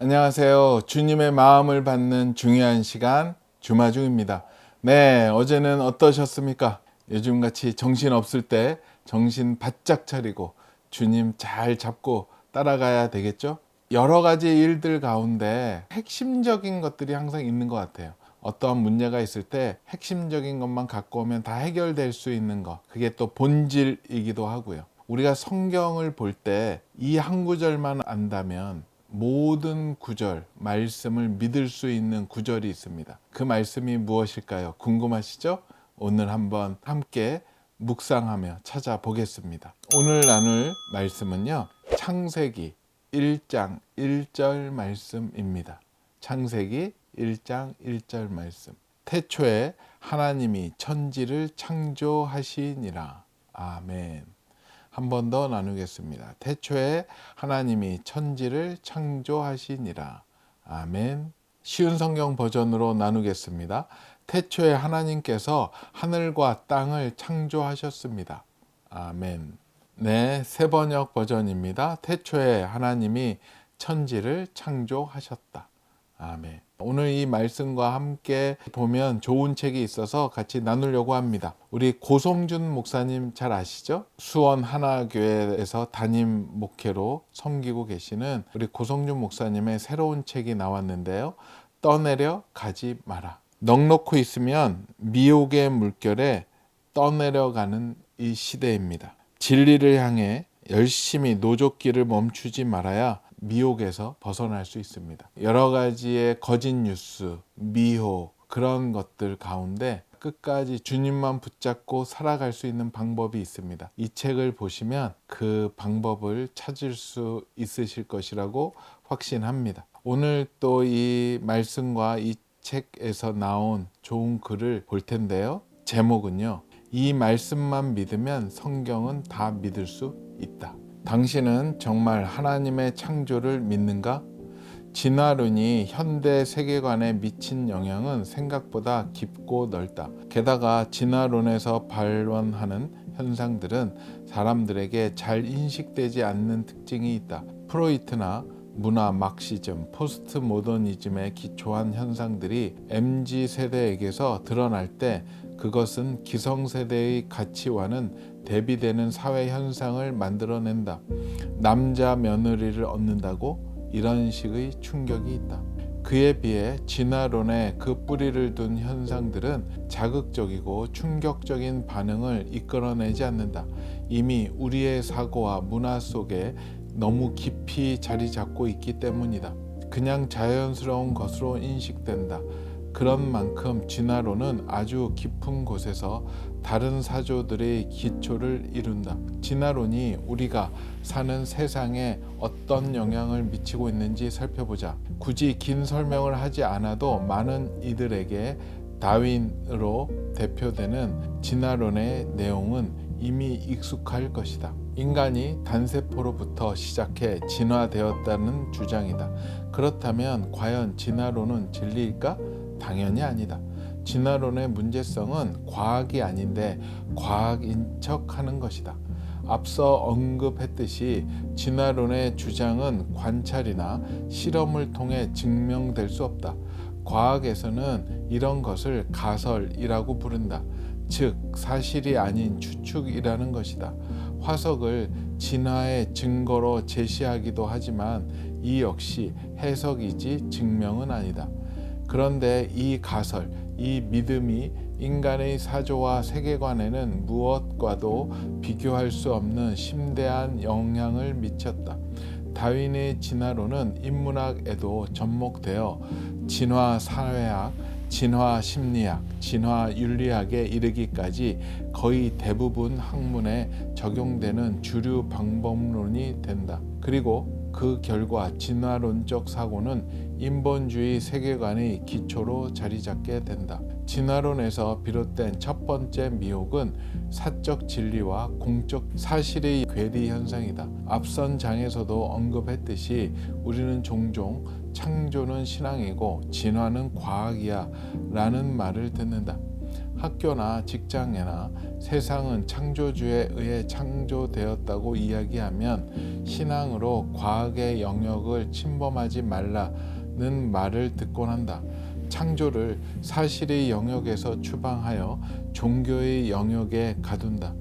안녕하세요. 주님의 마음을 받는 중요한 시간 주마중입니다. 네, 어제는 어떠셨습니까? 요즘같이 정신 없을 때 정신 바짝 차리고 주님 잘 잡고 따라가야 되겠죠? 여러 가지 일들 가운데 핵심적인 것들이 항상 있는 것 같아요. 어떠한 문제가 있을 때 핵심적인 것만 갖고 오면 다 해결될 수 있는 것. 그게 또 본질이기도 하고요. 우리가 성경을 볼 때 이 한 구절만 안다면 모든 구절, 말씀을 믿을 수 있는 구절이 있습니다. 그 말씀이 무엇일까요? 궁금하시죠? 오늘 한번 함께 묵상하며 찾아보겠습니다. 오늘 나눌 말씀은요. 창세기 1장 1절 말씀입니다. 창세기 1장 1절 말씀. 태초에 하나님이 천지를 창조하시니라. 아멘. 한 번 더 나누겠습니다. 태초에 하나님이 천지를 창조하시니라. 아멘. 쉬운 성경 버전으로 나누겠습니다. 태초에 하나님께서 하늘과 땅을 창조하셨습니다. 아멘. 네, 새 번역 버전입니다. 태초에 하나님이 천지를 창조하셨다. 아멘. 오늘 이 말씀과 함께 보면 좋은 책이 있어서 같이 나누려고 합니다. 우리 고성준 목사님 잘 아시죠? 수원 하나교회에서 담임 목회로 섬기고 계시는 우리 고성준 목사님의 새로운 책이 나왔는데요. 떠내려 가지 마라. 넉넉히 있으면 미혹의 물결에 떠내려가는 이 시대입니다. 진리를 향해 열심히 노조길을 멈추지 말아야 미혹에서 벗어날 수 있습니다. 여러 가지의 거짓 뉴스, 미혹, 그런 것들 가운데 끝까지 주님만 붙잡고 살아갈 수 있는 방법이 있습니다. 이 책을 보시면 그 방법을 찾을 수 있으실 것이라고 확신합니다. 오늘 또 이 말씀과 이 책에서 나온 좋은 글을 볼 텐데요. 제목은요. 이 말씀만 믿으면 성경은 다 믿을 수 있다. 당신은 정말 하나님의 창조를 믿는가? 진화론이 현대 세계관에 미친 영향은 생각보다 깊고 넓다. 게다가 진화론에서 발원하는 현상들은 사람들에게 잘 인식되지 않는 특징이 있다. 프로이트나 문화 막시즘, 포스트 모더니즘에 기초한 현상들이 MZ 세대에게서 드러날 때 그것은 기성세대의 가치와는 대비되는 사회 현상을 만들어낸다. 남자 며느리를 얻는다고 이런 식의 충격이 있다. 그에 비해 진화론에 그 뿌리를 둔 현상들은 자극적이고 충격적인 반응을 이끌어내지 않는다. 이미 우리의 사고와 문화 속에 너무 깊이 자리 잡고 있기 때문이다. 그냥 자연스러운 것으로 인식된다. 그런 만큼 진화론은 아주 깊은 곳에서 다른 사조들의 기초를 이룬다. 진화론이 우리가 사는 세상에 어떤 영향을 미치고 있는지 살펴보자. 굳이 긴 설명을 하지 않아도 많은 이들에게 다윈으로 대표되는 진화론의 내용은 이미 익숙할 것이다. 인간이 단세포로부터 시작해 진화되었다는 주장이다. 그렇다면 과연 진화론은 진리일까? 당연히 아니다. 진화론의 문제성은 과학이 아닌데 과학인 척 하는 것이다. 앞서 언급했듯이 진화론의 주장은 관찰이나 실험을 통해 증명될 수 없다. 과학에서는 이런 것을 가설이라고 부른다. 즉, 사실이 아닌 추측이라는 것이다. 화석을 진화의 증거로 제시하기도 하지만 이 역시 해석이지 증명은 아니다. 그런데 이 가설, 이 믿음이 인간의 사조와 세계관에는 무엇과도 비교할 수 없는 심대한 영향을 미쳤다. 다윈의 진화론은 인문학에도 접목되어 진화 사회학, 진화 심리학, 진화 윤리학에 이르기까지 거의 대부분 학문에 적용되는 주류 방법론이 된다. 그리고 그 결과 진화론적 사고는 인본주의 세계관의 기초로 자리 잡게 된다. 진화론에서 비롯된 첫 번째 미혹은 사적 진리와 공적 사실의 괴리 현상이다. 앞선 장에서도 언급했듯이 우리는 종종 창조는 신앙이고 진화는 과학이야 라는 말을 듣는다. 학교나 직장이나 세상은 창조주에 의해 창조되었다고 이야기하면 신앙으로 과학의 영역을 침범하지 말라는 말을 듣곤 한다. 창조를 사실의 영역에서 추방하여 종교의 영역에 가둔다.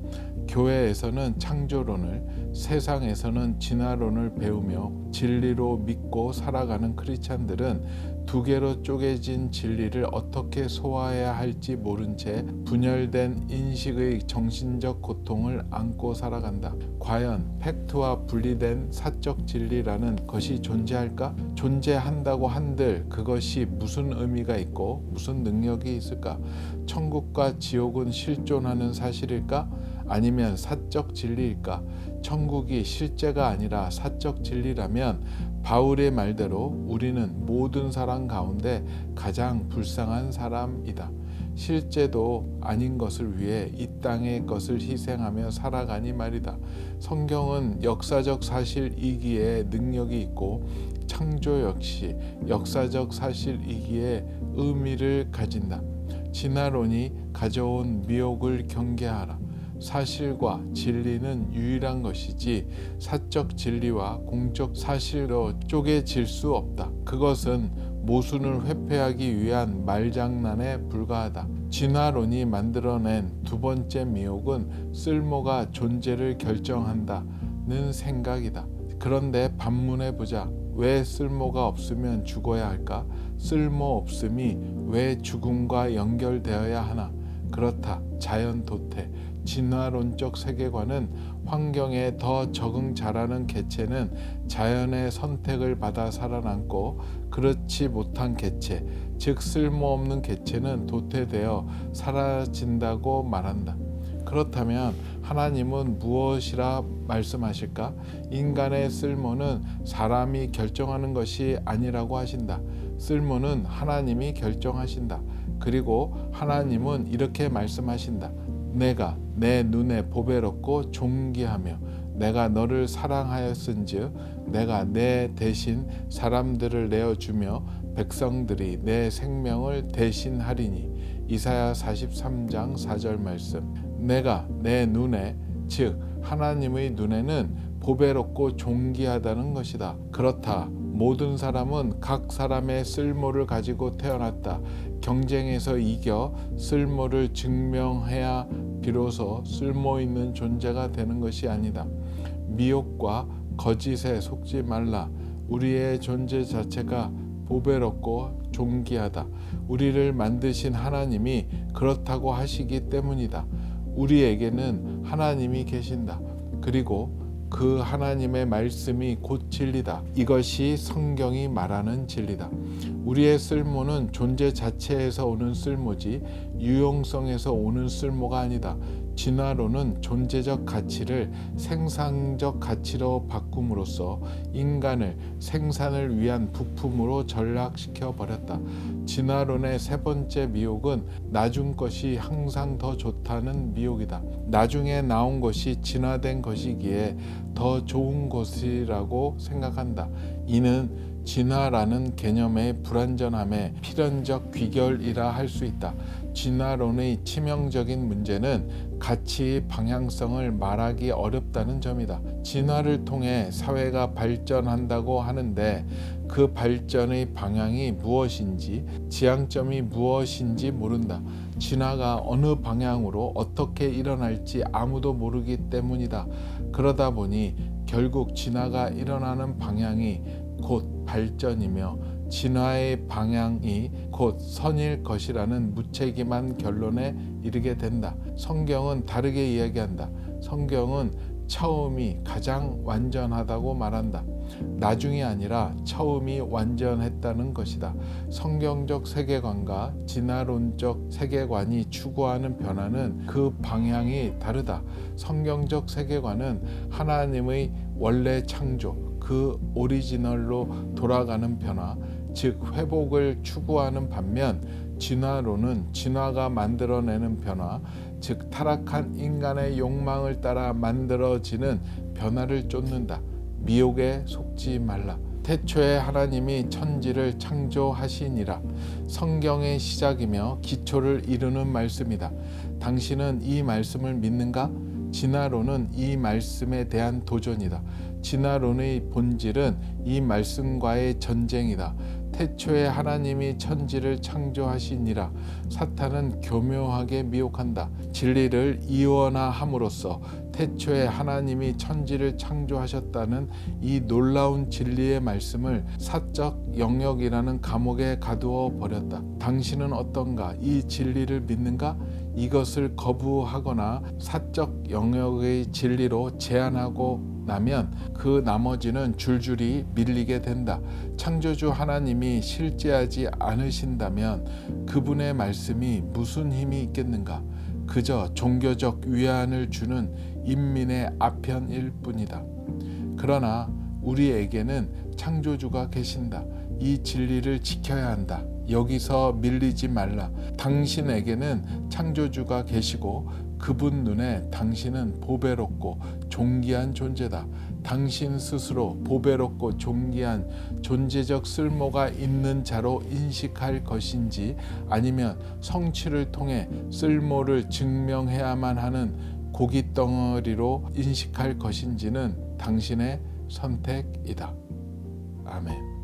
교회에서는 창조론을, 세상에서는 진화론을 배우며 진리로 믿고 살아가는 크리스찬들은 두 개로 쪼개진 진리를 어떻게 소화해야 할지 모른 채 분열된 인식의 정신적 고통을 안고 살아간다. 과연 팩트와 분리된 사적 진리라는 것이 존재할까? 존재한다고 한들 그것이 무슨 의미가 있고 무슨 능력이 있을까? 천국과 지옥은 실존하는 사실일까? 아니면 사적 진리일까? 천국이 실제가 아니라 사적 진리라면 바울의 말대로 우리는 모든 사람 가운데 가장 불쌍한 사람이다. 실제도 아닌 것을 위해 이 땅의 것을 희생하며 살아가니 말이다. 성경은 역사적 사실이기에 능력이 있고 창조 역시 역사적 사실이기에 의미를 가진다. 진화론이 가져온 미혹을 경계하라. 사실과 진리는 유일한 것이지 사적 진리와 공적 사실로 쪼개질 수 없다. 그것은 모순을 회피하기 위한 말장난에 불과하다. 진화론이 만들어낸 두 번째 미혹은 쓸모가 존재를 결정한다는 생각이다. 그런데 반문해 보자. 왜 쓸모가 없으면 죽어야 할까? 쓸모 없음이 왜 죽음과 연결되어야 하나? 그렇다. 자연 도태. 진화론적 세계관은 환경에 더 적응 잘하는 개체는 자연의 선택을 받아 살아남고 그렇지 못한 개체, 즉 쓸모없는 개체는 도태되어 사라진다고 말한다. 그렇다면 하나님은 무엇이라 말씀하실까? 인간의 쓸모는 사람이 결정하는 것이 아니라고 하신다. 쓸모는 하나님이 결정하신다. 그리고 하나님은 이렇게 말씀하신다. 내가 내 눈에 보배롭고 존귀하며 내가 너를 사랑하였은즉 내가 내 대신 사람들을 내어 주며 백성들이 내 생명을 대신하리니 이사야 43장 4절 말씀 내가 내 눈에 즉 하나님의 눈에는 보배롭고 존귀하다는 것이다. 그렇다. 모든 사람은 각 사람의 쓸모를 가지고 태어났다. 경쟁에서 이겨 쓸모를 증명해야 비로소 쓸모 있는 존재가 되는 것이 아니다. 미혹과 거짓에 속지 말라. 우리의 존재 자체가 보배롭고 존귀하다. 우리를 만드신 하나님이 그렇다고 하시기 때문이다. 우리에게는 하나님이 계신다. 그리고 그 하나님의 말씀이 곧 진리다. 이것이 성경이 말하는 진리다. 우리의 쓸모는 존재 자체에서 오는 쓸모지 유용성에서 오는 쓸모가 아니다. 진화론은 존재적 가치를 생산적 가치로 바꿈으로써 인간을 생산을 위한 부품으로 전락시켜 버렸다. 진화론의 세 번째 미혹은 나중 것이 항상 더 좋다는 미혹이다. 나중에 나온 것이 진화된 것이기에 더 좋은 것이라고 생각한다. 이는 진화라는 개념의 불완전함의 필연적 귀결이라 할 수 있다. 진화론의 치명적인 문제는 가치 방향성을 말하기 어렵다는 점이다. 진화를 통해 사회가 발전한다고 하는데 그 발전의 방향이 무엇인지, 지향점이 무엇인지 모른다. 진화가 어느 방향으로 어떻게 일어날지 아무도 모르기 때문이다. 그러다 보니 결국 진화가 일어나는 방향이 곧 발전이며 진화의 방향이 곧 선일 것이라는 무책임한 결론에 이르게 된다. 성경은 다르게 이야기한다. 성경은 처음이 가장 완전하다고 말한다. 나중이 아니라 처음이 완전했다는 것이다. 성경적 세계관과 진화론적 세계관이 추구하는 변화는 그 방향이 다르다. 성경적 세계관은 하나님의 원래 창조, 그 오리지널로 돌아가는 변화, 즉 회복을 추구하는 반면 진화론은 진화가 만들어내는 변화, 즉 타락한 인간의 욕망을 따라 만들어지는 변화를 쫓는다. 미혹에 속지 말라. 태초에 하나님이 천지를 창조하시니라. 성경의 시작이며 기초를 이루는 말씀이다. 당신은 이 말씀을 믿는가? 진화론은 이 말씀에 대한 도전이다. 진화론의 본질은 이 말씀과의 전쟁이다. 태초에 하나님이 천지를 창조하시니라 사탄은 교묘하게 미혹한다. 진리를 이원화함으로써 태초에 하나님이 천지를 창조하셨다는 이 놀라운 진리의 말씀을 사적 영역이라는 감옥에 가두어 버렸다. 당신은 어떤가? 이 진리를 믿는가? 이것을 거부하거나 사적 영역의 진리로 제한하고 나면 그 나머지는 줄줄이 밀리게 된다. 창조주 하나님이 실제하지 않으신다면 그분의 말씀이 무슨 힘이 있겠는가? 그저 종교적 위안을 주는 인민의 아편일 뿐이다. 그러나 우리에게는 창조주가 계신다. 이 진리를 지켜야 한다. 여기서 밀리지 말라. 당신에게는 창조주가 계시고 그분 눈에 당신은 보배롭고 존귀한 존재다. 당신 스스로 보배롭고 존귀한 존재적 쓸모가 있는 자로 인식할 것인지 아니면 성취를 통해 쓸모를 증명해야만 하는 고깃 덩어리로 인식할 것인지는 당신의 선택이다. 아멘.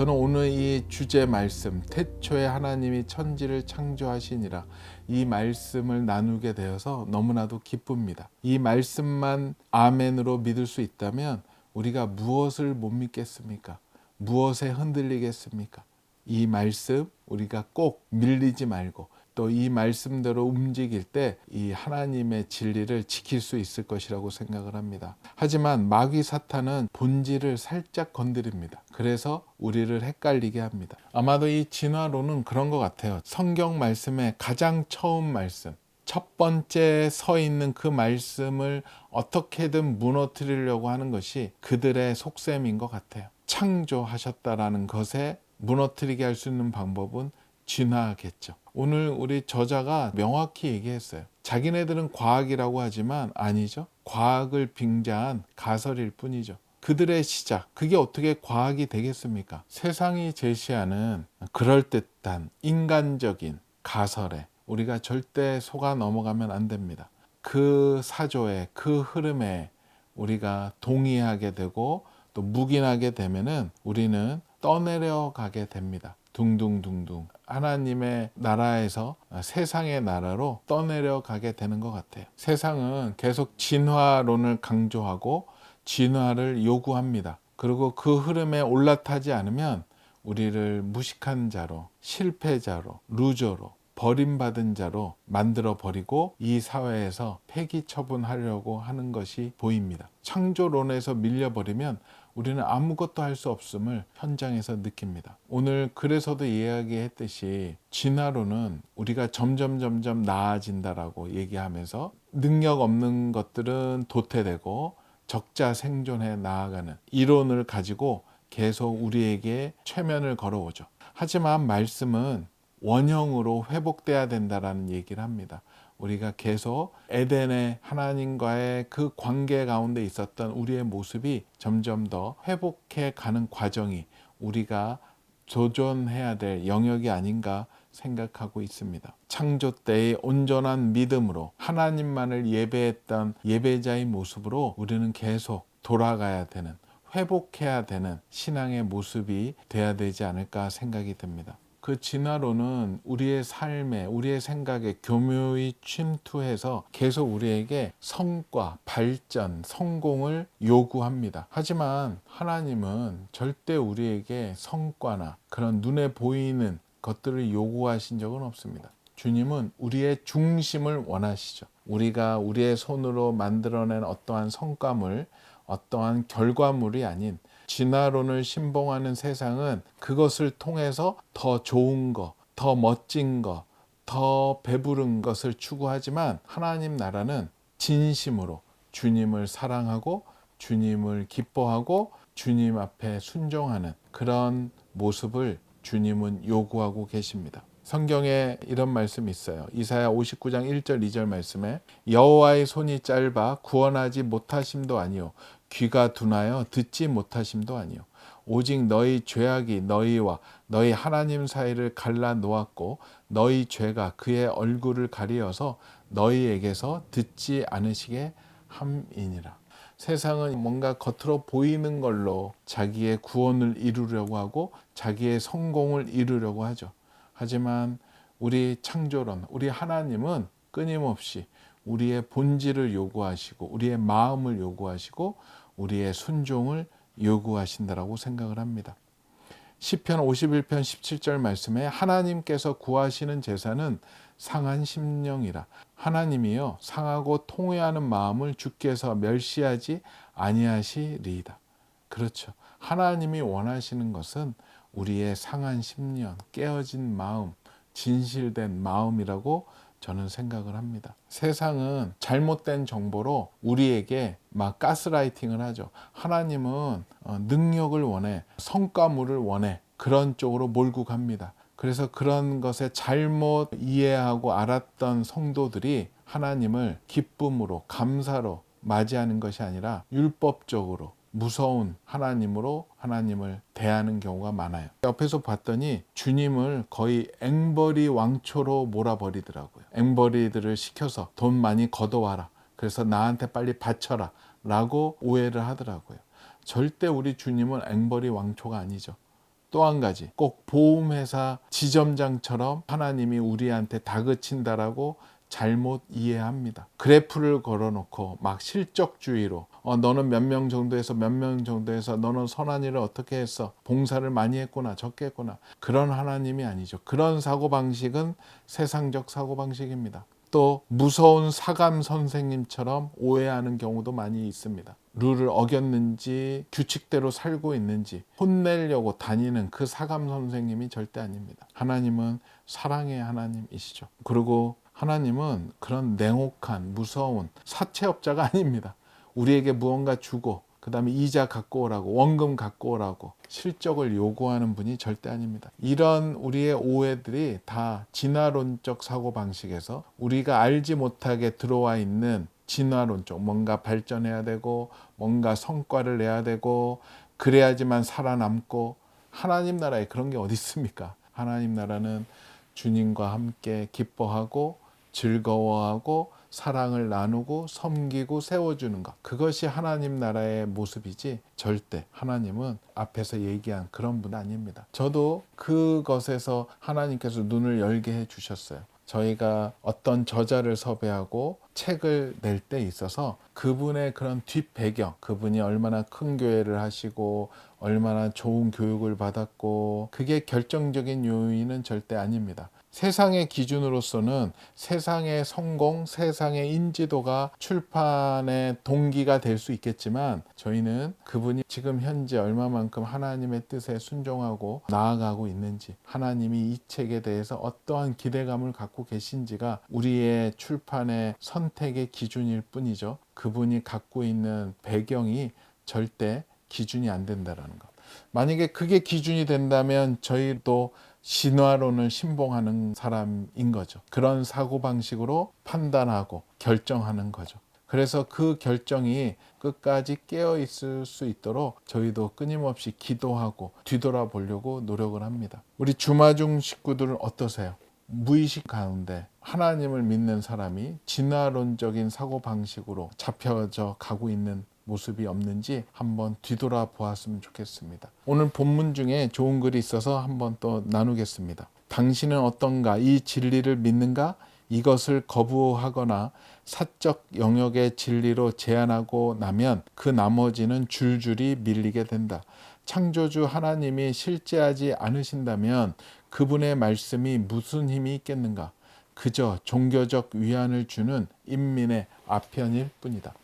저는 오늘 이 주제 말씀 태초에 하나님이 천지를 창조하시니라 이 말씀을 나누게 되어서 너무나도 기쁩니다. 이 말씀만 아멘으로 믿을 수 있다면 우리가 무엇을 못 믿겠습니까? 무엇에 흔들리겠습니까? 이 말씀 우리가 꼭 밀리지 말고 또 이 말씀대로 움직일 때 이 하나님의 진리를 지킬 수 있을 것이라고 생각을 합니다. 하지만 마귀 사탄은 본질을 살짝 건드립니다. 그래서 우리를 헷갈리게 합니다. 아마도 이 진화론은 그런 것 같아요. 성경 말씀의 가장 처음 말씀, 첫 번째 서 있는 그 말씀을 어떻게든 무너뜨리려고 하는 것이 그들의 속셈인 것 같아요. 창조하셨다라는 것에 무너뜨리게 할 수 있는 방법은 진화겠죠. 오늘 우리 저자가 명확히 얘기했어요. 자기네들은 과학이라고 하지만 아니죠. 과학을 빙자한 가설일 뿐이죠. 그들의 시작, 그게 어떻게 과학이 되겠습니까? 세상이 제시하는 그럴듯한 인간적인 가설에 우리가 절대 속아 넘어가면 안 됩니다. 그 사조에, 그 흐름에 우리가 동의하게 되고 또 묵인하게 되면은 우리는 떠내려 가게 됩니다. 둥둥둥둥 하나님의 나라에서 세상의 나라로 떠내려 가게 되는 것 같아요. 세상은 계속 진화론을 강조하고 진화를 요구합니다. 그리고 그 흐름에 올라타지 않으면 우리를 무식한 자로, 실패자로, 루저로, 버림받은 자로 만들어 버리고 이 사회에서 폐기 처분하려고 하는 것이 보입니다. 창조론에서 밀려버리면 우리는 아무것도 할 수 없음을 현장에서 느낍니다. 오늘 그래서도 이야기했듯이 진화론은 우리가 점점 점점 나아진다라고 얘기하면서 능력 없는 것들은 도태되고 적자 생존해 나아가는 이론을 가지고 계속 우리에게 최면을 걸어오죠. 하지만 말씀은 원형으로 회복돼야 된다라는 얘기를 합니다. 우리가 계속 에덴의 하나님과의 그 관계 가운데 있었던 우리의 모습이 점점 더 회복해 가는 과정이 우리가 도전해야 될 영역이 아닌가 생각하고 있습니다. 창조 때의 온전한 믿음으로 하나님만을 예배했던 예배자의 모습으로 우리는 계속 돌아가야 되는 회복해야 되는 신앙의 모습이 돼야 되지 않을까 생각이 듭니다. 그 진화론은 우리의 삶에, 우리의 생각에 교묘히 침투해서 계속 우리에게 성과, 발전, 성공을 요구합니다. 하지만 하나님은 절대 우리에게 성과나 그런 눈에 보이는 것들을 요구하신 적은 없습니다. 주님은 우리의 중심을 원하시죠. 우리가 우리의 손으로 만들어낸 어떠한 성과물, 어떠한 결과물이 아닌 진화론을 신봉하는 세상은 그것을 통해서 더 좋은 것, 더 멋진 것, 더 배부른 것을 추구하지만 하나님 나라는 진심으로 주님을 사랑하고 주님을 기뻐하고 주님 앞에 순종하는 그런 모습을 주님은 요구하고 계십니다. 성경에 이런 말씀이 있어요. 이사야 59장 1절 2절 말씀에 여호와의 손이 짧아 구원하지 못하심도 아니요 귀가 둔하여 듣지 못하심도 아니요 오직 너희 죄악이 너희와 너희 하나님 사이를 갈라 놓았고 너희 죄가 그의 얼굴을 가리어서 너희에게서 듣지 않으시게 함이니라. 세상은 뭔가 겉으로 보이는 걸로 자기의 구원을 이루려고 하고 자기의 성공을 이루려고 하죠. 하지만 우리 창조론, 우리 하나님은 끊임없이 우리의 본질을 요구하시고 우리의 마음을 요구하시고 우리의 순종을 요구하신다라고 생각을 합니다. 시편 51편 17절 말씀에 하나님께서 구하시는 제사는 상한 심령이라 하나님이여 상하고 통회하는 마음을 주께서 멸시하지 아니하시리이다. 그렇죠. 하나님이 원하시는 것은 우리의 상한 심령, 깨어진 마음, 진실된 마음이라고 저는 생각을 합니다. 세상은 잘못된 정보로 우리에게 막 가스라이팅을 하죠. 하나님은 어, 능력을 원해, 성과물을 원해. 그런 쪽으로 몰고 갑니다. 그래서 그런 것에 잘못 이해하고 알았던 성도들이 하나님을 기쁨으로, 감사로 맞이하는 것이 아니라 율법적으로 무서운 하나님으로 하나님을 대하는 경우가 많아요. 옆에서 봤더니 주님을 거의 앵벌이 왕초로 몰아버리더라고요. 앵벌이들을 시켜서 돈 많이 걷어와라. 그래서 나한테 빨리 바쳐라. 라고 오해를 하더라고요. 절대 우리 주님은 앵벌이 왕초가 아니죠. 또 한 가지, 꼭 보험회사 지점장처럼 하나님이 우리한테 다그친다라고 잘못 이해합니다. 그래프를 걸어놓고 막 실적주의로 어, 너는 몇 명 정도에서 몇 명 정도에서 너는 선한 일을 어떻게 했어? 봉사를 많이 했구나, 적게 했구나. 그런 하나님이 아니죠. 그런 사고방식은 세상적 사고방식입니다. 또 무서운 사감 선생님처럼 오해하는 경우도 많이 있습니다. 룰을 어겼는지 규칙대로 살고 있는지 혼내려고 다니는 그 사감 선생님이 절대 아닙니다. 하나님은 사랑의 하나님이시죠. 그리고 하나님은 그런 냉혹한 무서운 사채업자가 아닙니다. 우리에게 무언가 주고 그 다음에 이자 갖고 오라고 원금 갖고 오라고 실적을 요구하는 분이 절대 아닙니다. 이런 우리의 오해들이 다 진화론적 사고방식에서 우리가 알지 못하게 들어와 있는 진화론적 뭔가 발전해야 되고 뭔가 성과를 내야 되고 그래야지만 살아남고 하나님 나라에 그런 게 어디 있습니까? 하나님 나라는 주님과 함께 기뻐하고 즐거워하고 사랑을 나누고 섬기고 세워주는 것. 그것이 하나님 나라의 모습이지 절대 하나님은 앞에서 얘기한 그런 분 아닙니다. 저도 그것에서 하나님께서 눈을 열게 해 주셨어요. 저희가 어떤 저자를 섭외하고 책을 낼 때 있어서 그분의 그런 뒷 배경, 그분이 얼마나 큰 교회를 하시고 얼마나 좋은 교육을 받았고 그게 결정적인 요인은 절대 아닙니다. 세상의 기준으로서는 세상의 성공, 세상의 인지도가 출판의 동기가 될 수 있겠지만 저희는 그분이 지금 현재 얼마만큼 하나님의 뜻에 순종하고 나아가고 있는지 하나님이 이 책에 대해서 어떠한 기대감을 갖고 계신지가 우리의 출판의 선택의 기준일 뿐이죠. 그분이 갖고 있는 배경이 절대 기준이 안 된다라는 것. 만약에 그게 기준이 된다면 저희도 신화론을 신봉하는 사람인 거죠. 그런 사고방식으로 판단하고 결정하는 거죠. 그래서 그 결정이 끝까지 깨어 있을 수 있도록 저희도 끊임없이 기도하고 뒤돌아보려고 노력을 합니다. 우리 주마중 식구들은 어떠세요? 무의식 가운데 하나님을 믿는 사람이 진화론적인 사고방식으로 잡혀져 가고 있는 모습이 없는지 한번 뒤돌아 보았으면 좋겠습니다. 오늘 본문 중에 좋은 글이 있어서 한번 또 나누겠습니다. 당신은 어떤가? 이 진리를 믿는가? 이것을 거부하거나 사적 영역의 진리로 제한하고 나면 그 나머지는 줄줄이 밀리게 된다. 창조주 하나님이 실제하지 않으신다면 그분의 말씀이 무슨 힘이 있겠는가? 그저 종교적 위안을 주는 인민의 아편일 뿐이다.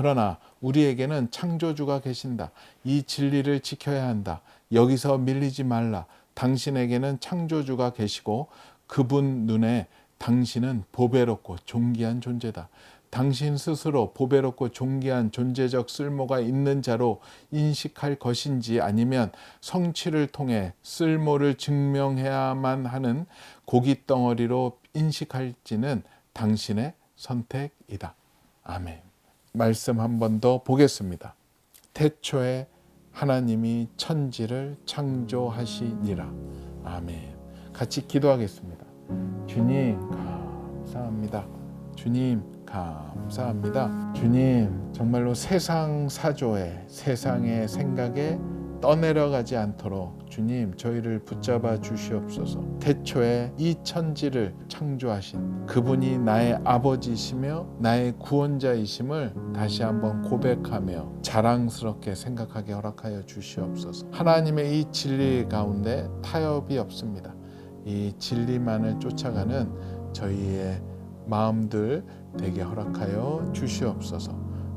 그러나 우리에게는 창조주가 계신다. 이 진리를 지켜야 한다. 여기서 밀리지 말라. 당신에게는 창조주가 계시고 그분 눈에 당신은 보배롭고 존귀한 존재다. 당신 스스로 보배롭고 존귀한 존재적 쓸모가 있는 자로 인식할 것인지 아니면 성취를 통해 쓸모를 증명해야만 하는 고깃 덩어리로 인식할지는 당신의 선택이다. 아멘. 말씀 한 번 더 보겠습니다. 태초에 하나님이 천지를 창조하시니라. 아멘. 같이 기도하겠습니다. 주님, 감사합니다. 주님 감사합니다. 주님 정말로 세상 사조에 세상의 생각에 떠내려가지 않도록 주님 저희를 붙잡아 주시옵소서. 태초에 이 천지를 창조하신 그분이 나의 아버지시며 나의 구원자이심을 다시 한번 고백하며 자랑스럽게 생각하게 허락하여 주시옵소서. 하나님의 이 진리 가운데 타협이 없습니다. 이 진리만을 쫓아가는 저희의 마음들 되게 허락하여 주시옵소서.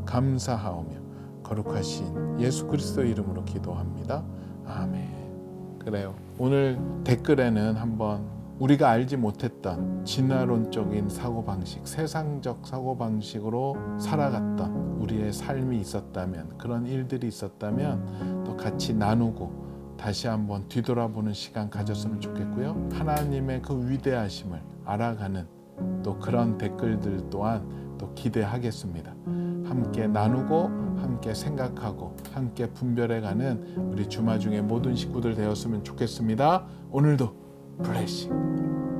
감사하오며 거룩하신 예수 그리스도 이름으로 기도합니다. 아멘. 그래요. 오늘 댓글에는 한번 우리가 알지 못했던 진화론적인 사고방식, 세상적 사고방식으로 살아갔던 우리의 삶이 있었다면, 그런 일들이 있었다면 또 같이 나누고 다시 한번 뒤돌아보는 시간 가졌으면 좋겠고요. 하나님의 그 위대하심을 알아가는 또 그런 댓글들 또한 또 기대하겠습니다. 함께 나누고 함께 생각하고 함께 분별해가는 우리 주마 중에 모든 식구들 되었으면 좋겠습니다. 오늘도 블레싱